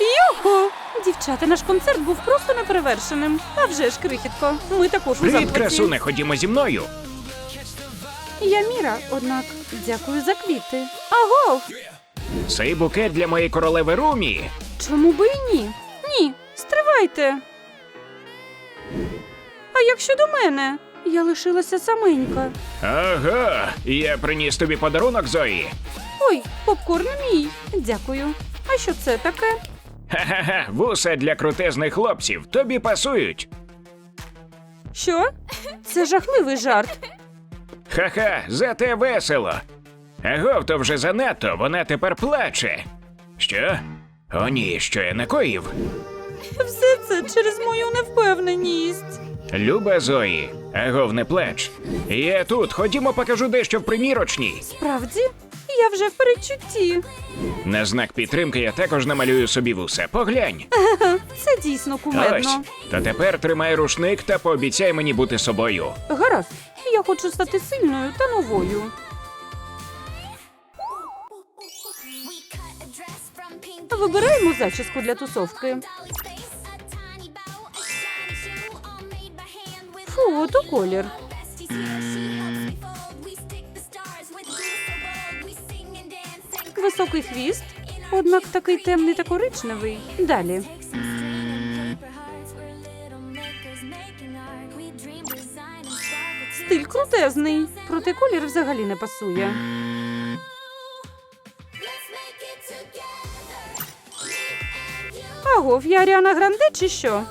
Йохо! Дівчата, наш концерт був просто неперевершеним. А вже ж, крихітко, ми також у Привіт, захваті. красуне, ходімо зі мною. Я Міра, однак дякую за квіти. Аго! Цей букет для моєї королеви Румі. Чому би і ні? Ні, стривайте. А як щодо мене? Я лишилася саменька. Ага, я приніс тобі подарунок, Зої. Ой, попкорн мій. Дякую. А що це таке? Ха-ха-ха, вуса для крутезних хлопців. Тобі пасують. Що? Це жахливий жарт. Ха-ха, зате весело. Агов, то вже занадто, вона тепер плаче. Що? О ні, що я накоїв? Все це через мою невпевненість. Люба Зої, агов, не плач. Я тут, ходімо покажу дещо в примірочній. Справді? Я вже в передчутті. На знак підтримки я також намалюю собі вуса. Поглянь. Це дійсно Ось. кумедно. То тепер тримай рушник та пообіцяй мені бути собою. Гаразд, я хочу стати сильною та новою. Вибираємо зачіску для тусовки. face, a tiny Високий хвіст, однак такий темний та коричневий. Далі. Стиль крутезний, проте колір взагалі не пасує. Агов, я Аріана Гранде чи що?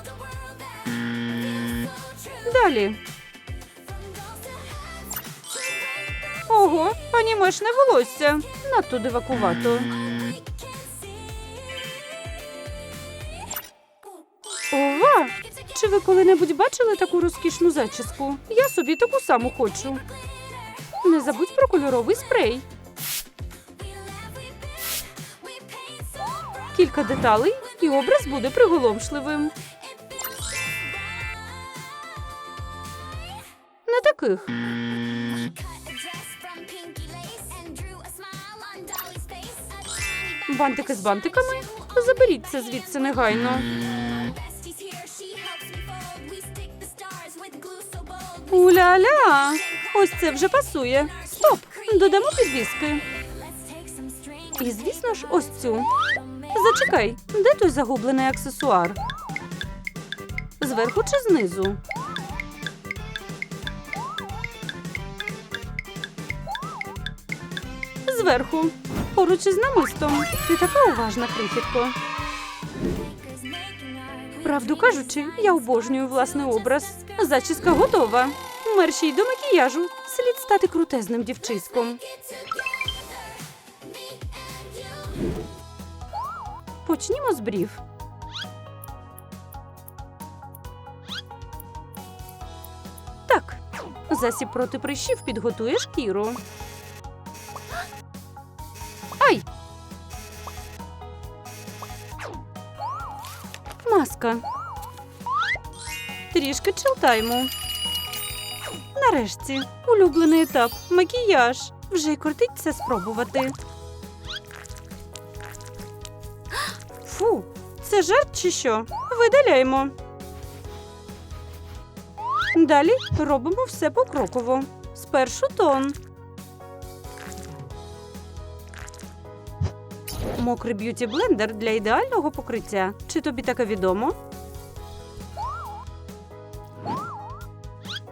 Далі. Ого, анімешне волосся. Надто дивакувато. Ова! Чи ви коли-небудь бачили таку розкішну зачіску? Я собі таку саму хочу. Не забудь про кольоровий спрей. Кілька деталей, і образ буде приголомшливим. Не таких. Бантики з бантиками. Заберіть це звідси негайно. Уля-ля! Ось це вже пасує. Стоп! Додамо підвіски. І, звісно ж, ось цю. Зачекай, де той загублений аксесуар? Зверху чи знизу? Зверху. Поруч із намистом. Ти така уважна, крихітко. Правду кажучи, я обожнюю власний образ. Зачіска готова. Мерщій до макіяжу. Слід стати крутезним дівчиськом. Почнімо з брів. Так, засіб проти прищів підготує шкіру. Ай! Маска. Трішки чилтайму. Нарешті, улюблений етап макіяж. Вже й кортить це спробувати. Фу, це жарт чи що? Видаляємо. Далі робимо все покроково. Спершу тон. Мокрий б'юті блендер для ідеального покриття. Чи тобі таке відомо?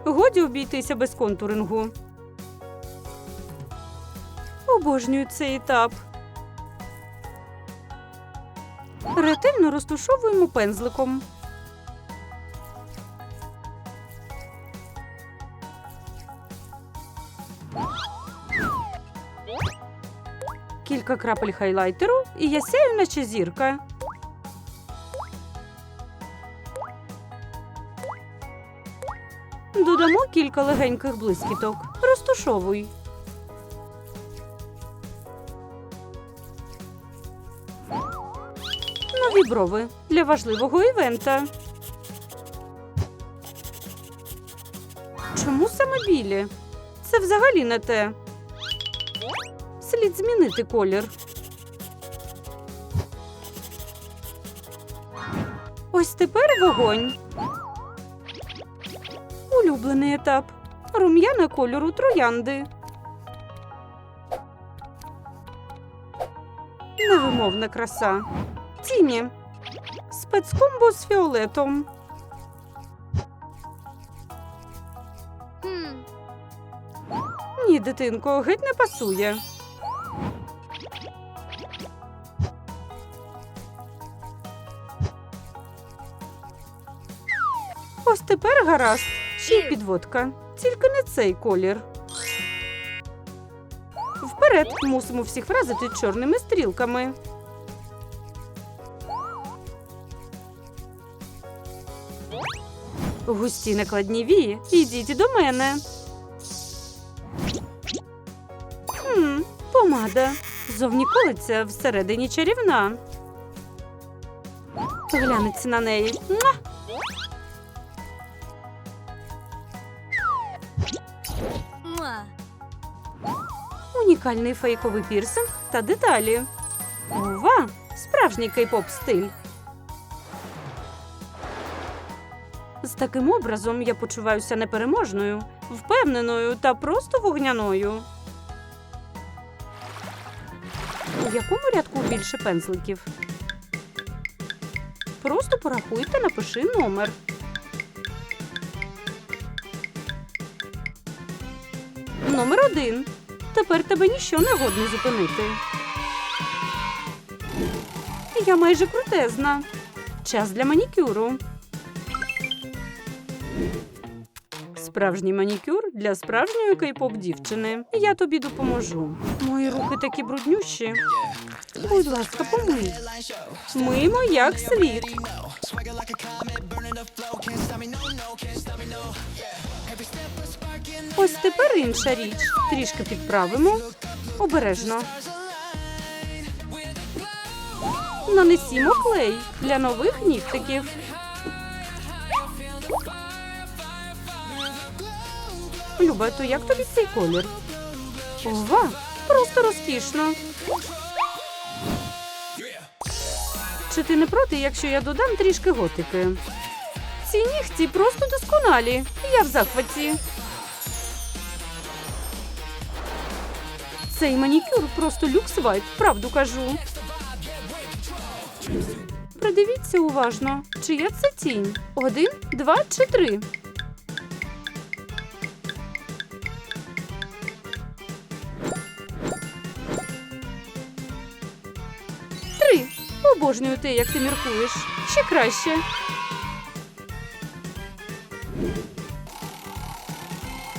Годі обійтися без контурингу. Обожнюю цей етап. Ретельно розтушовуємо пензликом. Кілька крапель хайлайтеру, і я сяю, наче зірка. Додамо кілька легеньких блискіток. Розтушовуй. Нові брови для важливого івента. Чому саме білі? Це взагалі не те. Слід змінити колір. Ось тепер вогонь. Улюблений етап. Рум'яна кольору троянди. Невимовна краса. Тіні. Спецкомбо з фіолетом. Ні, дитинко, геть не пасує. Ось тепер гаразд. Ще й підводка. Тільки не цей колір. Вперед мусимо всіх вразити чорними стрілками. Густі накладні вії. Ідіть до мене. Хм, помада. Зовні колиться, всередині чарівна. Глянеться на неї. Муа! Mwah. Унікальний фейковий пірсинг та деталі. Ова! Справжній кей-поп стиль. З таким образом я почуваюся непереможною, впевненою та просто вогняною. У якому рядку більше пензликів? Просто порахуй та напиши номер. Номер один. Тепер тебе ніщо не годне зупинити. Я майже крутезна. Час для манікюру. Справжній манікюр для справжньої кей-поп дівчини. Я тобі допоможу. Мої руки такі бруднющі. Будь ласка, помий. Миймо як слід. Ось тепер інша річ. Трішки підправимо. Обережно. Нанесімо клей для нових нігтиків. Люба, то як тобі цей колір? Ова, просто розкішно. Чи ти не проти, якщо я додам трішки готики? Ці нігті просто досконалі. Я в захваті. Цей манікюр просто люкс вайт, правду кажу. Придивіться уважно, чия це тінь? Один, два чи три? Три. Обожнюю те, як ти міркуєш. Ще краще.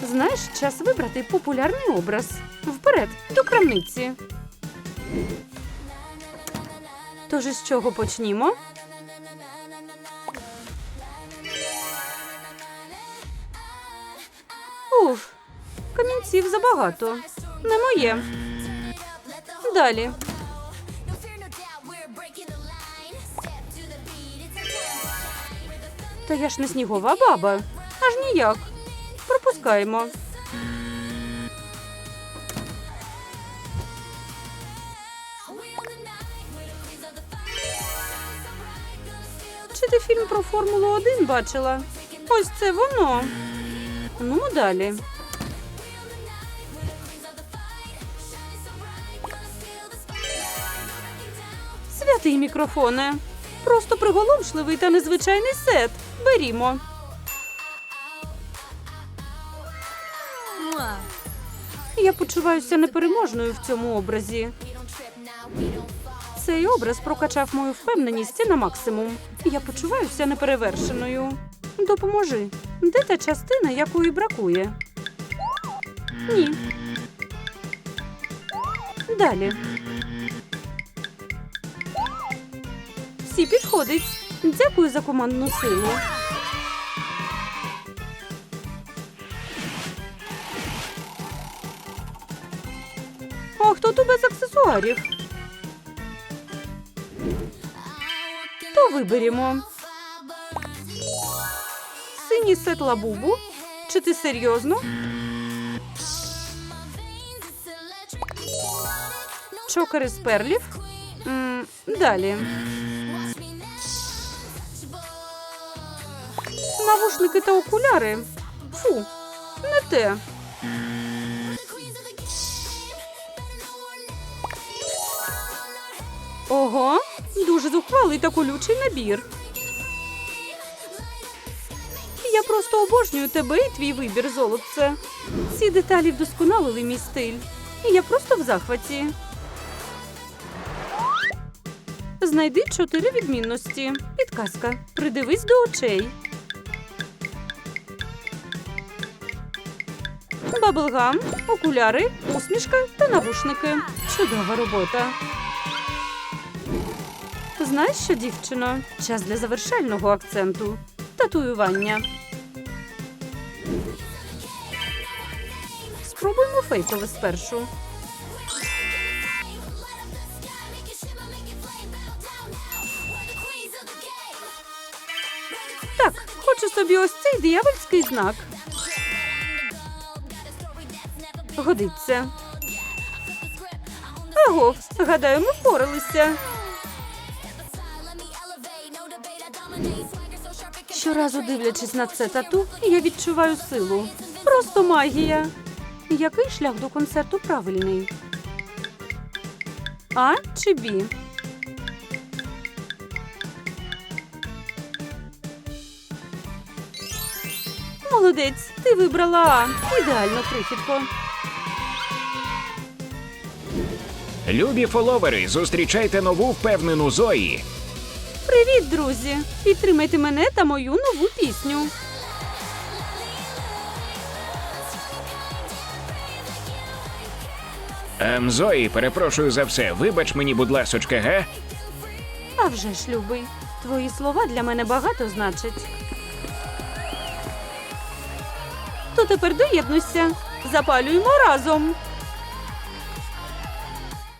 Знаєш, час вибрати популярний образ. Вперед, до крамниці. Тож із чого почнімо? Уф, камінців забагато. Не моє. Далі. Та я ж не снігова баба. Аж ніяк. The Чи ти фільм про Формулу 1 бачила? Ось це воно. Ну, далі. Святий мікрофоне. Просто приголомшливий та незвичайний сет. Берімо. Я почуваюся непереможною в цьому образі. Цей образ прокачав мою впевненість на максимум. Я почуваюся неперевершеною. Допоможи. Де та частина, якої бракує? Ні. Далі. Всі підходить. Дякую за командну силу. Хто тут без аксесуарів? То виберемо. Синій сет лабубу. Чи ти серйозно? Чокери з перлів. Далі. Навушники та окуляри. Фу, не те. Ого, дуже зухвалий та колючий набір. Я просто обожнюю тебе і твій вибір, золотце. Ці деталі вдосконалили мій стиль. І я просто в захваті. Знайди чотири відмінності. Підказка. Придивись до очей. Баблгам, окуляри, усмішка та навушники. Чудова робота. Знаєш що, дівчино? Час для завершального акценту. Татуювання. Спробуємо фейкове спершу. Так, хочу собі ось цей диявольський знак. Годиться. Аго, гадаю, ми впоралися. Щоразу дивлячись на це тату, я відчуваю силу. Просто магія. Який шлях до концерту правильний? А чи Бі? Молодець, ти вибрала А. Ідеально, крихітко. Любі фоловери, зустрічайте нову впевнену Зої. Привіт, друзі! Підтримайте мене та мою нову пісню. Ем, Зої, перепрошую за все. Вибач мені, будь ласочка, га? А вже ж, любий, твої слова для мене багато значать. То тепер доєднуйся. Запалюємо разом.